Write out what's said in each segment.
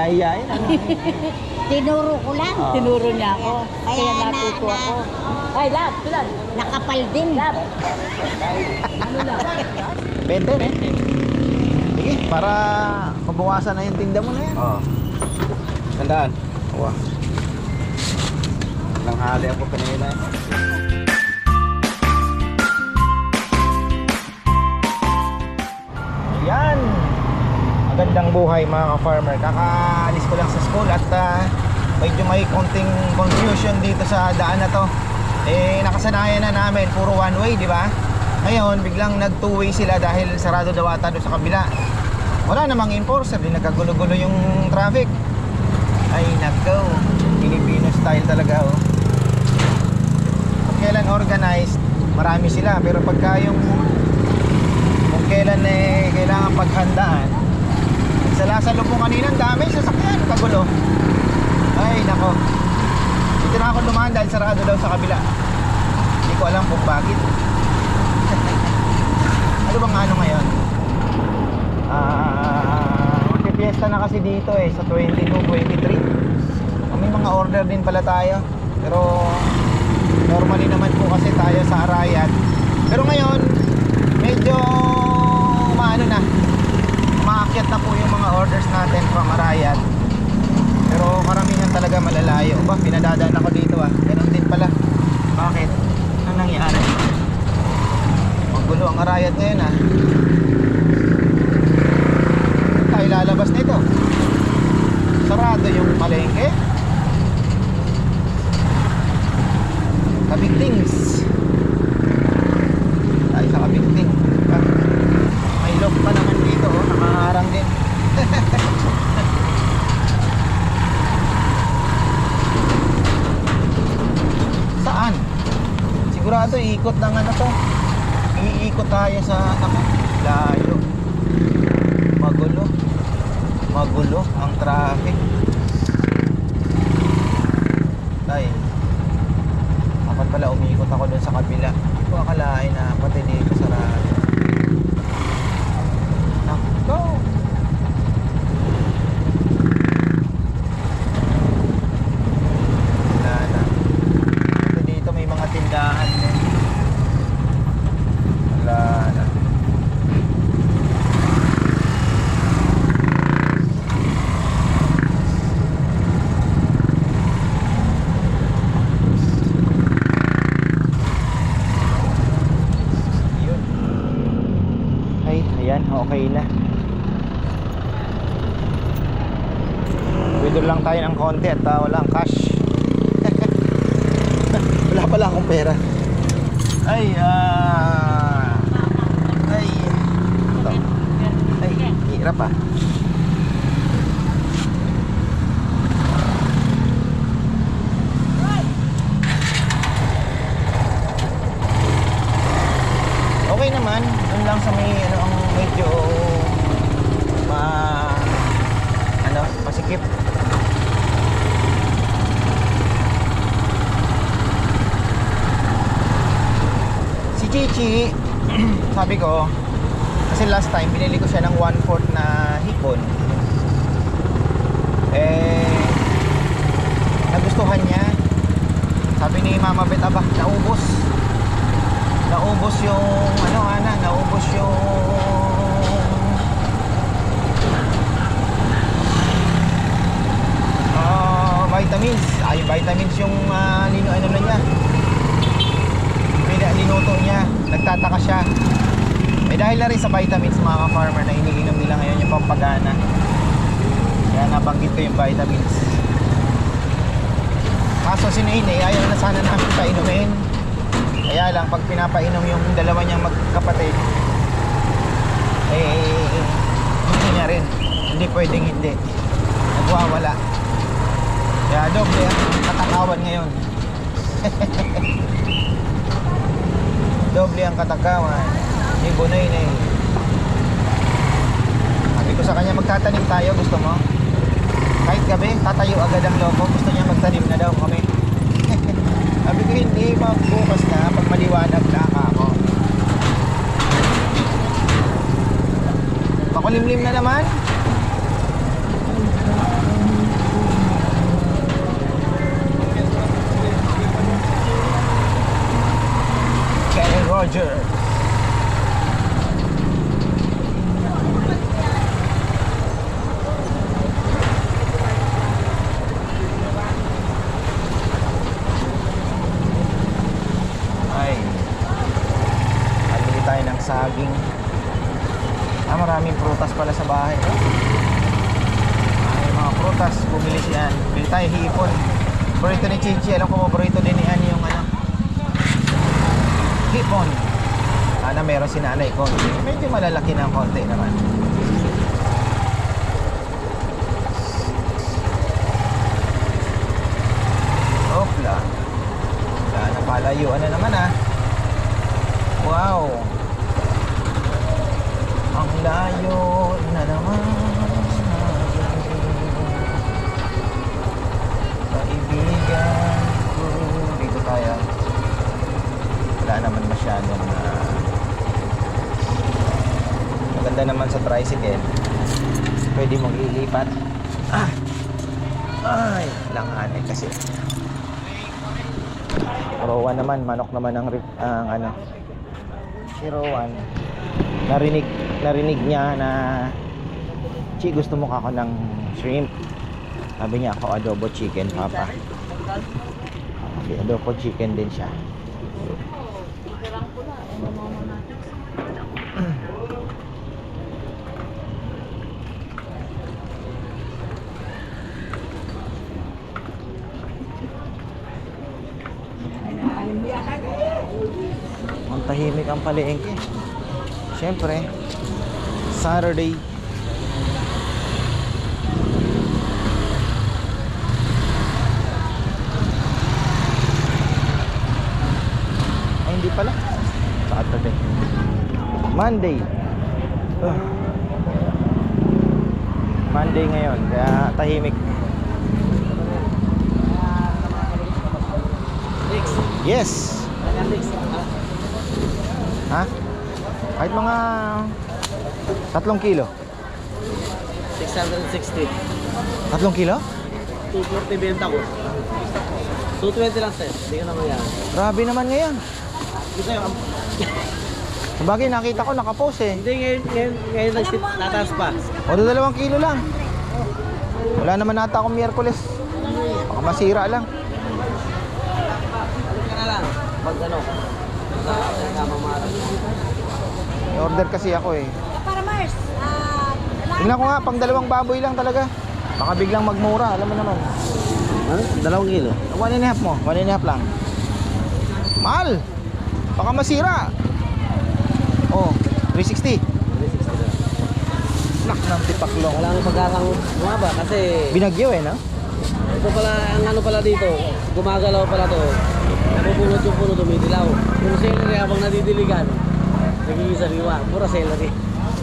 hiya-hiyain. Ano? Tinuro ko lang. Ah. Tinuro niya ako. Kaya Kaya na- natuto na- ako. Ay, lab, pilan. Nakapal din. Lab. Ano lang? 20, eh. Sige, para mabawasan na yung tinda mo na yan. Oo. Tandaan. Wow. Nang hali ako kanina. Yan. Magandang buhay mga ka-farmer. Kakaalis ko lang sa school at ah, medyo may konting confusion dito sa daan na to. Eh, nakasanayan na namin, puro one way, di ba? Ngayon, biglang nag two way sila dahil sarado daw ata doon sa kabila. Wala namang enforcer, di nagkagulo-gulo yung traffic. Ay, nako. Filipino style talaga, oh. Kung kailan organized, marami sila. Pero pagka yung kung kailan eh kailangan paghandaan sa lasa lubong kanina dami sasakyan kagulo. Ay nako. Dito na ako dumaan dahil sarado daw sa kabila. Hindi ko alam kung bakit. Ano bang ano ngayon? Ah magpipiesta na kasi dito eh sa 22, 23 may mga order din pala tayo. Pero normally naman po kasi tayo sa Arayat. Pero ngayon medyo maano na maakyat na po yung mga orders natin from Arayat pero karamihan talaga malalayo. Ba pinadadaan ako dito ah. Ganun din pala. Bakit? Ano nangyari? Magulo ang Arayat ngayon ah. Tayo lalabas nito. Sarado yung palengke kabigtings tayo sa kabigting Ah, may lock pa naman dito oh nakaharang din saan? sigurado iikot lang ano to? Iikot tayo sa ako layo. Magulo. Magulo ang traffic. Tayo dapat pala umikot ako dun sa kabila. Hindi ko akalain na pati dito sarado Nako Wala na Ito dito may mga tindahan din Wala na Yun. Ay, ayan, okay na. Withdraw lang tayo ng konti at uh, walang cash. Wala pala akong pera. Ay, ah... ay, ito. Ay, hirap ah. Okay naman, dun lang sa may ano ang medyo ma ano, masikip. Si Chichi, sabi ko, kasi last time binili ko siya ng 1/4 na hipon. Eh nagustuhan niya. Sabi ni Mama Bet, aba, naubos naubos yung ano ana naubos yung ah vitamins ay vitamins yung uh, lino ano na niya Pina, linuto niya nagtataka siya eh dahil na rin sa vitamins mga farmer na iniinom nila ngayon yung pampagana kaya nabanggit ko yung vitamins kaso si Nene ayaw na sana namin painumin kaya lang, pag pinapainom yung dalawa niyang magkapatid, eh, hindi niya rin. Hindi pwedeng hindi. Nagwawala. Kaya doble ang katakawan ngayon. doble ang katakawan. Ni Bunay na eh. Sabi ko sa kanya, magtatanim tayo, gusto mo? gabi, tatayo agad ang loko. Gusto niya magtanim na daw kami. Sabi ko, hindi, magbukas na pag maliwanag na ako. Pakulimlim na naman. Kenny Roger. Prutas, bumili siya. Bili tayo hipon. Paborito ni Chichi, alam ko paborito din ni Annie yung ano. Hipon. Sana meron si nanay ko. Medyo malalaki ng konti naman. Opla. Wala na palayuan na naman ah. Wow. Ang layo na naman. Kaibigan ko. Dito tayo. Wala naman masyadong na maganda naman sa tricycle. Pwede mong ilipat. Ah! Ay, langanin kasi. Rowan naman, manok naman ang, ang ano. Si Rowan, narinig, narinig niya na Chi, gusto mo kako ng shrimp. Sabi niya ako adobo chicken, papa. Okay, adobo chicken din siya. Ang tahimik ang palengke. Siyempre, Saturday. Ay, hindi pala. Saturday. Monday. Ah. Monday ngayon, kaya tahimik. Yes. Ha? Kahit mga tatlong kilo. 660. Tatlong kilo? 240 benta ko. 220 lang sir. Hindi ka naman yan. Grabe naman ngayon. Ito yung... Sabagay nakita ko nakapost eh. Hindi ngayon, ngayon, ngayon nagsit, nataas pa. O do dalawang kilo lang. Wala naman nata akong Miyerkules. Baka masira lang. Pag ano? Order kasi ako eh. Para Mars, ah, Tingnan ko nga, pang dalawang baboy lang talaga. Baka biglang magmura, alam mo naman. Ano? Dalawang kilo. One and a half mo, one and a half lang. Mahal! Baka masira. Oh, 360. 360 lang. Nak ng tipaklong. Wala nang pagkakang bumaba kasi Binagyo eh, no? ito pala, ang ano pala dito, gumagalaw pala to. Napupulot yung puno, dumidilaw. Yung celery habang nadidiligan, nagiging sariwa. Pura celery.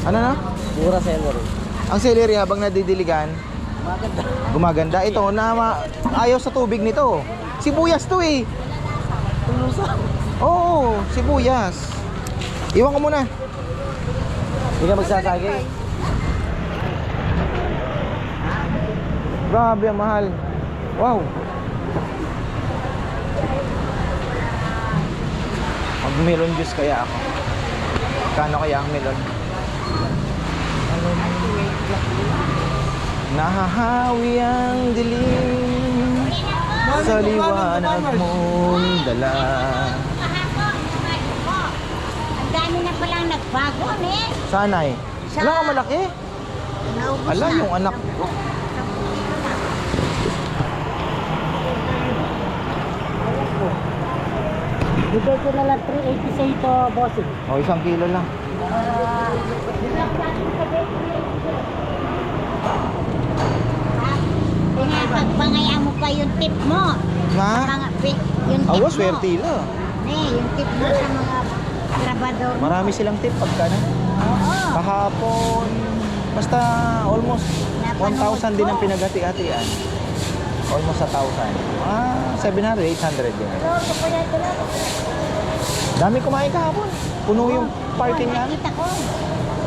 Ano na? Pura celery. Ang celery habang nadidiligan, Maganda. gumaganda. Ito, na ma- ayaw sa tubig nito. Sibuyas to eh. Oo, sibuyas. Iwan ko muna. Hindi ka magsasagay. Grabe, mahal. Wow. Mag melon juice kaya ako. Kano kaya ang melon? Nahahawi ang dilim sa liwanag mong dala. ang dami na palang nagbago, eh. Sanay. Wala ka malaki? Naubos Ala, na. yung anak. Bigay ko na lang 380 sa ito, bossing. O, isang kilo lang. Pinapagbangayan mo pa yung tip mo. Na? Mga, pi- yung tip Awas, mo. swerte lang. Ne, yung tip mo sa mga trabador. Marami silang tip pagka na. Kahapon, basta almost 1,000 din ang pinagati-hatian. Almost 1,000. Ah, 700, 800 din. Dami kumain kahapon. Puno yung parking namin. nakita ko.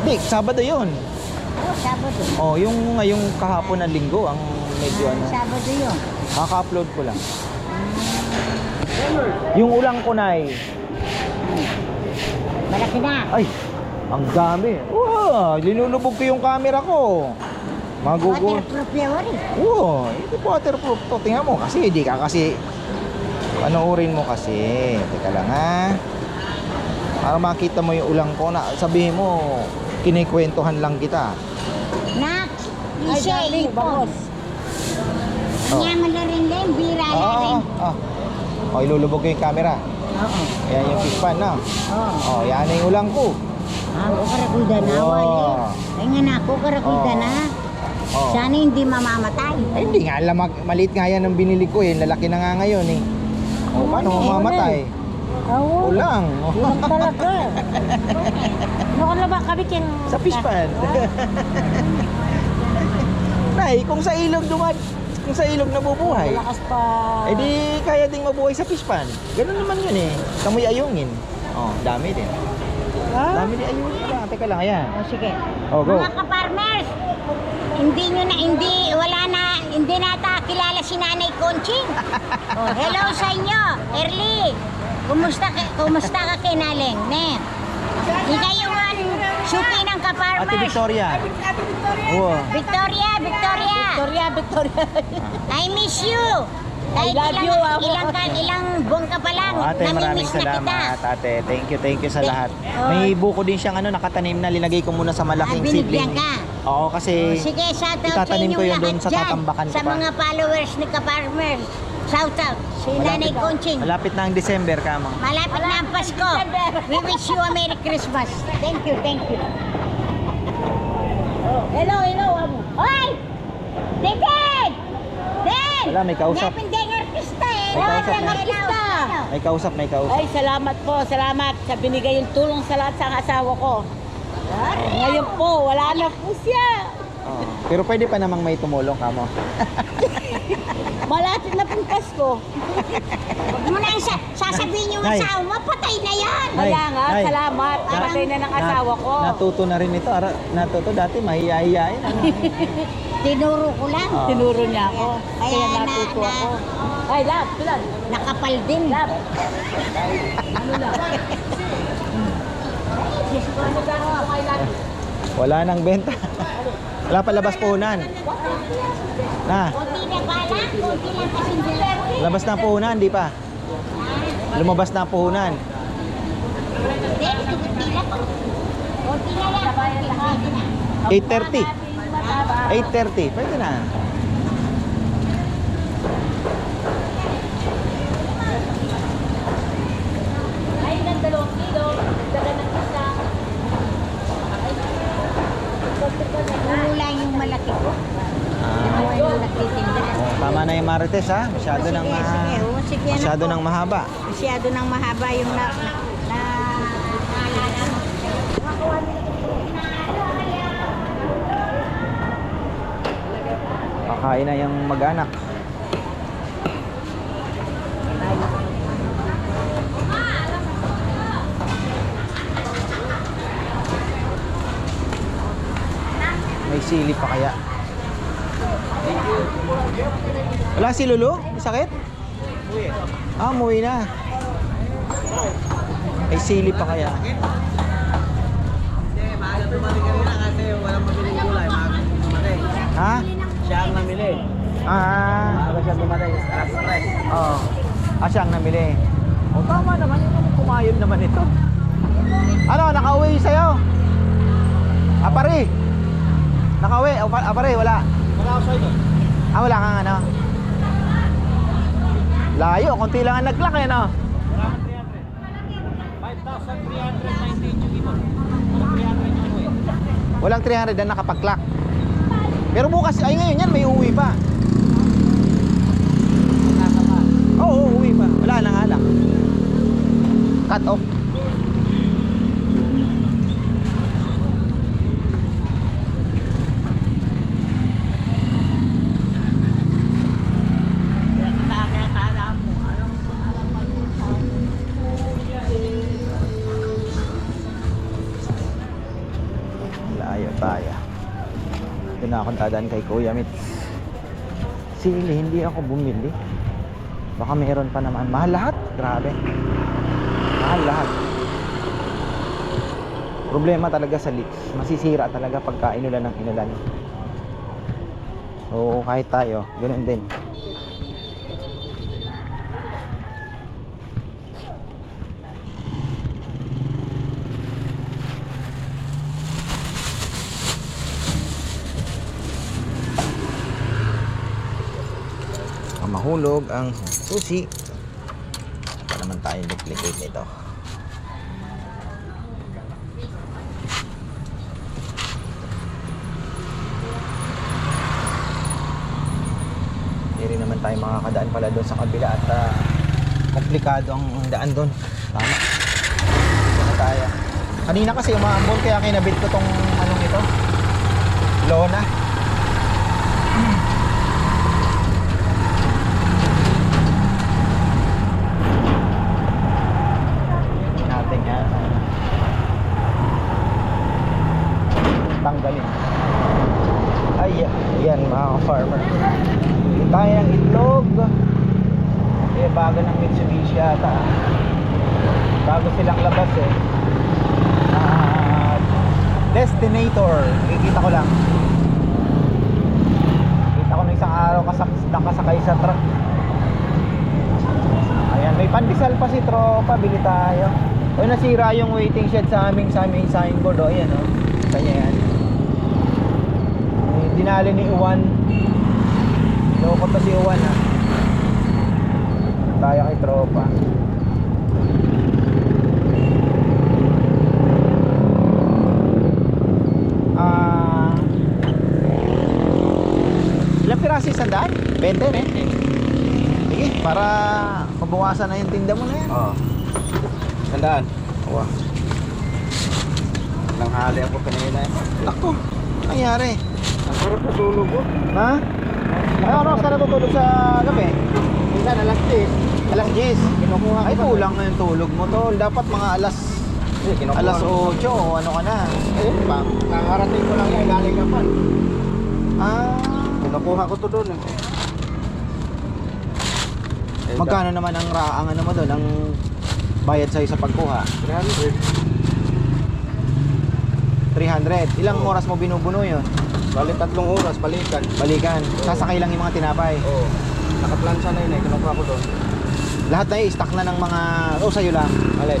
Di, Sabado yun. Oo, Sabado. Oh, yung ngayong kahapon ng linggo, ang medyo ano. Sabado yun. Kaka-upload ko lang. Yung ulang kunay. Malaki na. Ay, ang dami. Wow, linulubog ko yung camera ko. Magugo. Waterproof yan, wari. Oo, hindi waterproof to. Tingnan mo kasi, hindi ka kasi panoorin mo kasi. Teka lang ha. Para makita mo yung ulang ko na sabihin mo, kinikwentuhan lang kita. Nak, isa ipon. Oh. Yaman na rin din, bira na rin. oo, oo. Oh, ilulubog ko yung camera. Oo. Yan yung fish pan, no? Oo. Oh, yan na yung ulang ko. Ah, kukarakulda na, Oo. wali. Ay nga na, kukarakulda Oo. na. Oh. Sana hindi mamamatay. Ay, hindi nga alam, mag- maliit nga yan ang binili ko eh. Lalaki na nga ngayon eh. Oh, paano eh, mamamatay? Oo. Ulang. Ulang talaga. Ano ka na ba kabitin? Sa fish pan. Nay, kung sa ilog dumad, kung sa ilog nabubuhay, Malakas pa. eh di kaya ding mabuhay sa fish pan. Ganun naman yun eh. Kamoy ayungin. Oh, dami din. Ha? Dami din ayungin. Teka, teka lang, ayan. O sige. Oh, go. Mga ka-farmers, hindi nyo na, hindi, wala na, hindi nata kilala si Nanay Conching. oh, hello sa inyo, Early. Kumusta, ka, kumusta ka kinaling, ne? Ika yung suki ng ka-farmers. Ate Victoria. Oo. Victoria, Victoria. Victoria, Victoria. I miss you. Kahit I love ilang, you, amo. ilang, ka, ilang buwan ka pa lang, Oh, ate, maraming namimiss na kita. salamat, ate. Thank you, thank you sa Thank- lahat. Oh. May buko din siyang ano, nakatanim na. Linagay ko muna sa malaking Ah, seedling. ka? Oo, kasi Sige, shout out sa itatanim ko yun doon sa tatambakan ko Sa pa. mga followers ni Ka-Farmers. Shout out. Si Nanay Conching. malapit na ang December, kamo. Malapit na ang Pasko. We wish you a Merry Christmas. Thank you, thank you. Hello, hello, amo. Hoy! David! Wala, may kausap. Din artista eh. May kausap na. artista. May kausap, may kausap. Ay, salamat po, salamat sa binigay yung tulong sa lahat sa asawa ko. Ngayon po, wala na po siya. Oo. Pero pwede pa namang may tumulong, kamo. Malapit na pong Pasko. Huwag mo na sa sasabihin yung Nay. asawa mo, patay na yan. Nay, Kaya nga, nay. salamat. Namatay na ng asawa ko. natuto na rin ito. Ara, natuto dati, mahihahihain. Ano? Tinuro ko lang. Oo. Tinuro niya ako. Kaya Kaya na- natuto na- ako. Ay, love, tulad. Nakapal din. Love. Ano lang? Wala nang benta. Wala pa labas puhunan. Na, Kunti na pala, kunti lang delivery. labas na puhunan, di pa. Lumabas na puhunan. Hindi, kunti lang. Kunti na lang, kunti kunti na. 8.30. 8.30. Pwede na. Ay, ng dalawang kilo. Daga ng isa. Lang yung malaki ko. Ah, yung nagtitinda. oh, tama na yung Marites ha. Masyado Sige, nang ma- sige, oh, sige, anak masyado nang mahaba. Masyado nang mahaba yung na... na, na naalala mo. Kakain na yung mag-anak. May sili pa kaya? Wala si Lulu? May sakit? Ah, umuwi na. May sili pa kaya? Ha? Siya ang namili. Ah, Maaga siya dumating. Alas stress. Oo. Ah, siya ang namili. O, tama naman yun. Kumayod naman ito. Ano, nakauwi sa'yo? Apari. Nakauwi. Apari, wala. Wala ako sa'yo. Ah, wala kang ano? Layo, konti lang ang nag-lock eh, no? 5,398 yung iba. Walang 300 yung uwi. Walang 300 na nakapag-clock. Pero bukas, ay ngayon yan, may uwi pa. Oo, oh, uwi pa. Wala nang alak. Cut off. Na akong dadaan kay Kuya Mitz. Sili, hindi ako bumili. Baka meron pa naman. Mahal lahat. Grabe. Mahal lahat. Problema talaga sa leaks. Masisira talaga pagka inulan ng inulan. Oo, kahit tayo. Ganun din. Mahulog ang susi. Pa naman tayo duplicate nito. Hindi naman tayo makakadaan pala doon sa kabila at ah, komplikado ang daan doon. Tama. Dito na tayo. Kanina kasi umaambon kaya kinabit ko tong anong ito. Lona. natin nga ah, tanggalin. Ay, yan mga farmer. Tayo ng itlog. Eh, bago ng Mitsubishi yata. Bago silang labas eh. Ah, Destinator. Kikita ko lang. Kita ko na isang araw kasak nakasakay sa truck. Ayan, may pandesal pa si tropa. Bili tayo. O, nasira yung waiting shed sa aming sa aming signboard. O, ayan o. Kanya yan. Dinali ni Uwan. Loko to si Uwan ha. Tayo kay tropa. Ah... ilang piraso yung sandaan? 20, 20. Sige, para mabawasan na yung tinda mo na yan. Oo. Sandaan. Wow. Nang hali ako kanina eh. Ako, nangyari. Ang sarap na tulog ko. Ha? Ay, ano ka natutulog sa gabi? Minsan alas 10. Alas 10. Kinukuha ko Ay, pa. kulang na yung tulog mo, tol. Dapat mga alas alas ko. 8 o ano ka na. Eh, pa. Nakarating ko lang yung galing kapan. Ah, Kinukuha ko to doon. Eh, magkano naman ang ra ang ano mo doon, ang bayad sa'yo sa pagkuha? 300. 300. Ilang oras mo binubuno yun? Bali tatlong oras, balikan. Balikan. Sasakay lang yung mga tinapay. Oo. Nakaplansa na yun eh. Kinukuha ko doon. Lahat na i-stock na ng mga... O, sa'yo lang. Alay.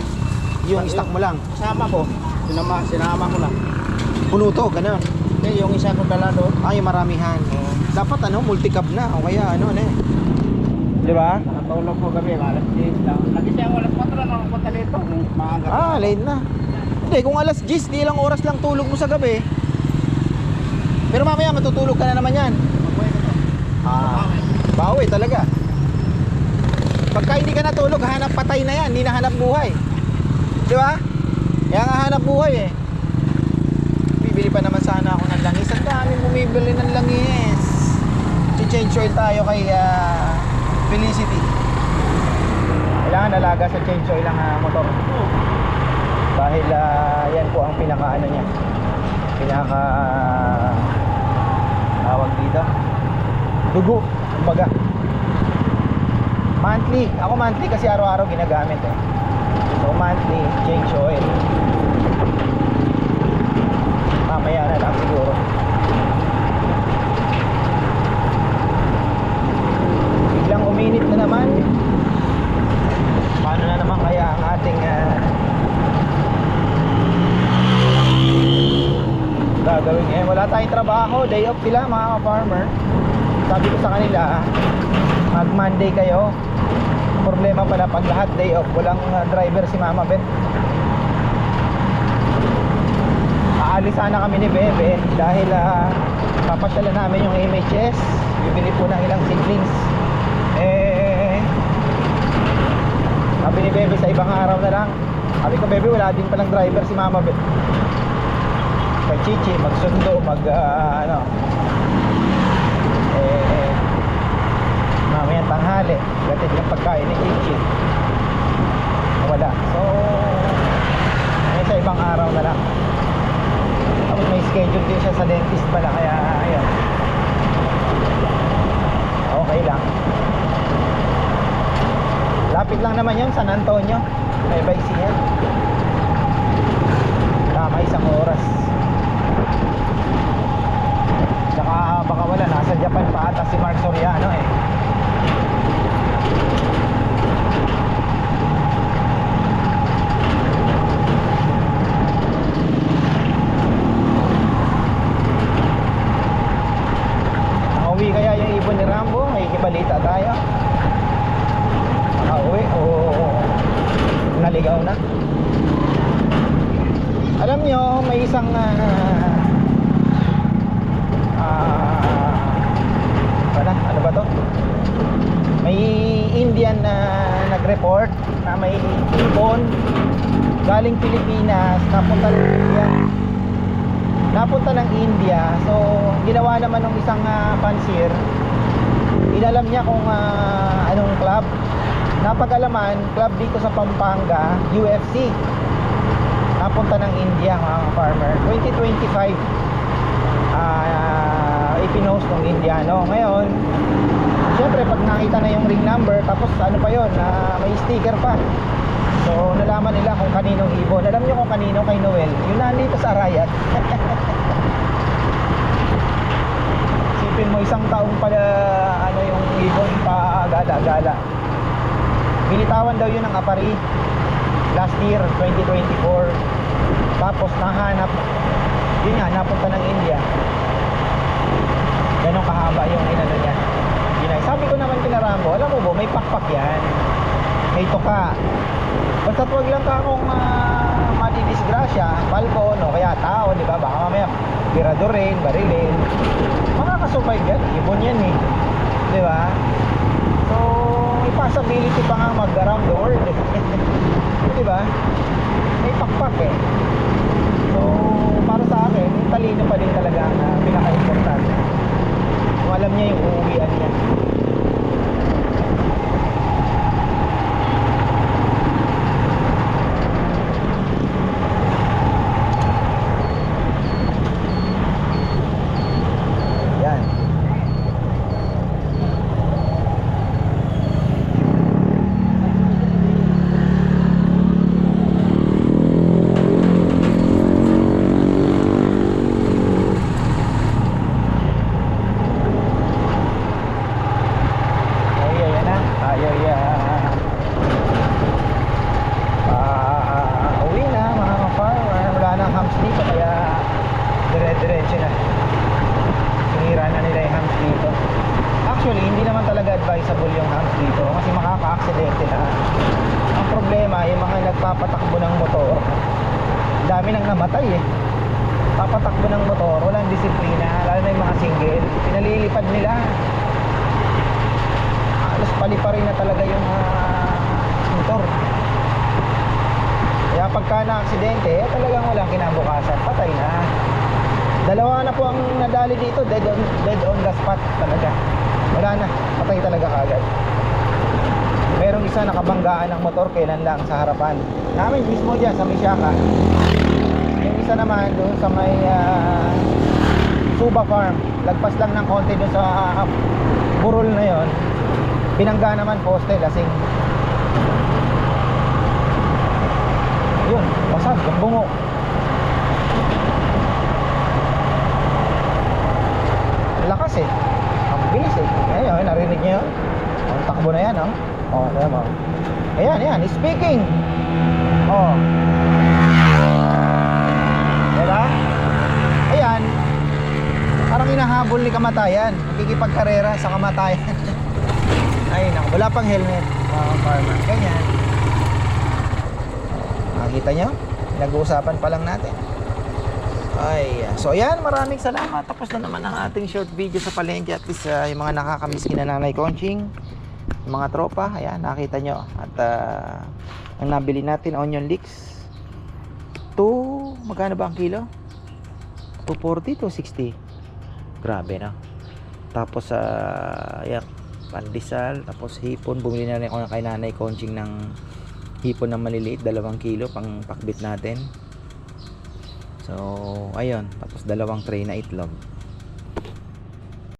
Yung stock mo lang. Kasama ko. Sinama, sinama ko lang. Puno to, ganun. Eh, yung isa ko dala doon. Ay, maramihan. Oo. Dapat ano, multi-cab na. O kaya ano, ano eh. Di ba? Nakatulog ko gabi, alas 10 lang. Nagising alas 4 na ako punta dito. Maaga. Ah, late na. Hindi, kung alas 10, di ilang oras lang tulog mo sa gabi. Pero mamaya matutulog ka na naman yan. Ah, bawi talaga. Pagka hindi ka natulog, hanap patay na yan, hindi na hanap buhay. Di ba? Kaya nga hanap buhay eh. Bibili pa naman sana ako ng langis. Ang dami bumibili ng langis. Si-change oil tayo kay ah, Felicity. Kailangan alaga sa change oil ang ah, motor. Dahil ah, yan po ang pinaka ano niya. Pinaka tawag dito. Dugo, kumbaga. Monthly. Ako monthly kasi araw-araw ginagamit eh. So monthly, change oil. Mamaya na lang siguro. Biglang uminit na naman. Paano na naman kaya ang ating ah, gagawin. Eh wala tayong trabaho. Day off sila mga farmer. Sabi ko sa kanila mag Monday kayo. Problema pala pag lahat day off walang ah, driver si Mama Ben aalis sana kami ni Bebe dahil uh, papasyalan namin yung MHS bibili po ng ilang siblings. Eh sabi ni Bebe sa ibang araw na lang. Sabi ko Bebe wala din palang driver si Mama Ben kay Chichi magsundo mag ah, ano. Eh mamaya tanghali gatid yung pagkain ni Chichi wala. So eh, sa ibang araw na lang. Tapos may schedule din siya sa dentist pala kaya ayun. Okay lang. Lapit lang naman yun San Antonio. May yan tama isang oras baka wala, nasa Japan pa ata si Mark Soriano eh. Nakauwi kaya yung ibon ni Rambo, may May balita tayo. Nakauwi o naligaw na. Alam nyo, may isang ah ah, ano, ano ba to? May Indian na nag-report na may ibon galing Pilipinas napunta ng India. Napunta ng India. So, ginawa naman ng isang uh, pansir. Inalam niya kung ah, anong club. Napag-alaman, club dito sa Pampanga, UFC. Napunta ng India mga farmer. 2025 ah ipinost ng Indiano. Ngayon, syempre pag nakita na yung ring number, tapos ano pa yon na may sticker pa. So, nalaman nila kung kaninong ibon. Alam niyo kung kanino kay Noel. Yun nandito sa Riot. Sipin mo isang taong pala ibon pa gala-gala. Binitawan daw yun ng apari last year 2024 tapos nahanap yun nga napunta ng India. Ganun kahaba yung inano niya. Yun ay sabi ko naman kina Rambo alam mo ba may pakpak yan. May tuka basta wag lang ka akong uh, madidisgrasya balkon o kaya tao di ba? Baka mamaya tirador rin barilin makakasurvive yan ibon yan eh di ba? So may possibility pa nga mag around the world eh. di ba? May pakpak eh. So para sa akin yung talino pa din talaga ang uh, pinaka-importante. Kung alam niya yung uuwian niya yan Ay, ayan na. Ay, ay, ah. Ah, uwi na mga farmer. Wala nang hams dito kaya dire-diretso na. Sinira na nila yung hams dito. Actually, hindi naman talaga advisable yung hams dito kasi makaka-aksidente na. Ang problema, yung mga nagpapatakbo ng motor, dami nang namatay eh. Papatakbo ng motor, walang disiplina, lalo na yung mga single. Pinalilipad nila halos paliparin na talaga yung ah, motor kaya pagka na-aksidente eh, talagang walang kinabukasan. Patay na. Dalawa na po ang nadali dito. Dead on, dead on the spot talaga. Wala na. Patay talaga kagad. Merong isa nakabanggaan ng motor kailan lang sa harapan. Namin mismo dyan sa Misyaka. Yung isa naman doon sa may ah, Suba Farm. Lagpas lang ng konti doon sa ah, burol na yon Pinangga naman poste, lasing. Yun, basag, ang bungo. Lakas eh. Ang bilis eh. Ayun, narinig niyo? Ang takbo na yan, oh. Oh, kaya mo. Ayan, ayan, speaking. Oh. Diba? Ayan. Parang hinahabol ni kamatayan. Nakikipagkarera sa kamatayan. Ay, naku, wala pang helmet mga farmer. Ganyan. Nakita nyo? Nag-uusapan pa lang natin. Ay, so ayan, maraming salamat. Tapos na naman ang ating short video sa palengke. At least ah, yung mga nakakamiss kina Nanay Conching, yung mga tropa, ayan, nakita nyo. At ah, ang nabili natin, onion leeks. 2, magkano ba ang kilo? 240 to 60. Grabe na. Tapos, ah, ayan, pandesal, tapos hipon. Bumili na rin ako ng kay Nanay Conching ng hipon na maliliit, dalawang kilo pang pakbit natin. So, ayun. Tapos dalawang tray na itlog.